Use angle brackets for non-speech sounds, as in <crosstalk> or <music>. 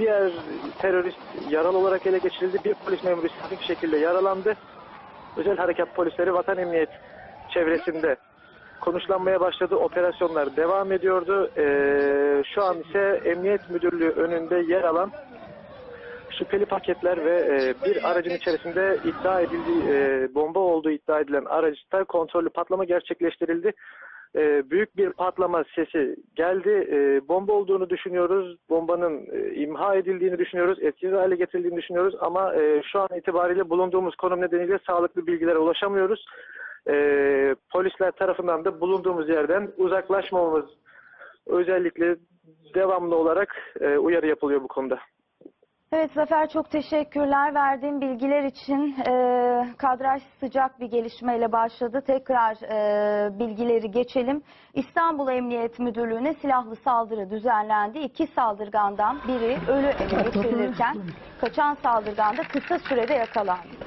diğer terörist yaralı olarak ele geçirildi. Bir polis memuru hafif şekilde yaralandı. Özel harekat polisleri vatan emniyet çevresinde konuşlanmaya başladı. Operasyonlar devam ediyordu. Ee, şu an ise emniyet müdürlüğü önünde yer alan şüpheli paketler ve e, bir aracın içerisinde iddia edildiği e, bomba olduğu iddia edilen araçta kontrollü patlama gerçekleştirildi. E, büyük bir patlama sesi geldi. E, bomba olduğunu düşünüyoruz. Bombanın e, imha edildiğini düşünüyoruz. Etkisiz hale getirildiğini düşünüyoruz. Ama e, şu an itibariyle bulunduğumuz konum nedeniyle sağlıklı bilgilere ulaşamıyoruz. E, polisler tarafından da bulunduğumuz yerden uzaklaşmamamız özellikle devamlı olarak e, uyarı yapılıyor bu konuda. Evet Zafer çok teşekkürler verdiğin bilgiler için. Ee, kadraj sıcak bir gelişmeyle başladı. Tekrar e, bilgileri geçelim. İstanbul Emniyet Müdürlüğü'ne silahlı saldırı düzenlendi. İki saldırgandan biri ölü <laughs> ele geçirilirken kaçan saldırgan da kısa sürede yakalandı.